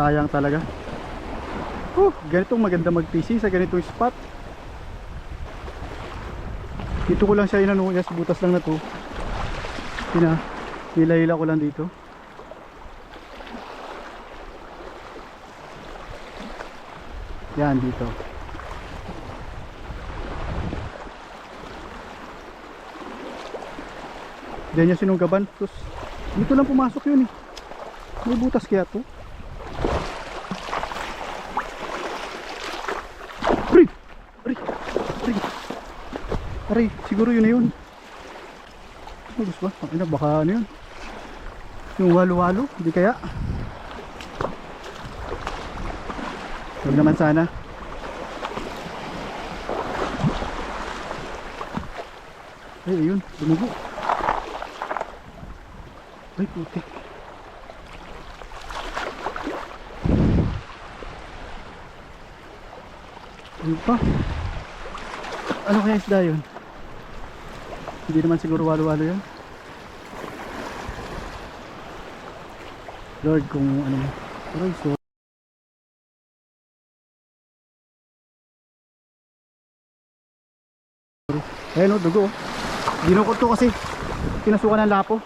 sayang talaga uh, ganitong maganda mag-PC sa ganitong spot dito ko lang siya inano yes, butas lang na to Pina, nilahila ko lang dito yan dito Diyan niya sinunggaban. Tapos, dito lang pumasok yun eh. May butas kaya to. Aray! Aray! Aray! Aray! Siguro yun na yun. Gusto ba? Ang ina, baka ano yun? Yung walo-walo? Hindi kaya? Huwag naman sana. Ay, ayun. Dumugo. Ay, putik. Ano pa? Ano kaya isda yun? Hindi naman siguro walo-walo yun. Lord, kung ano. Aray, so. Ayun o, dugo. Dinukot to kasi. Pinasukan ng lapo.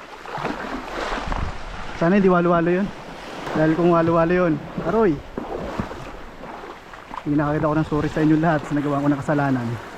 Sana hindi walo-walo yun. Dahil kung walo-walo yun, aroy. Hindi nakakita ko ng sorry sa inyo lahat sa nagawa ko ng kasalanan.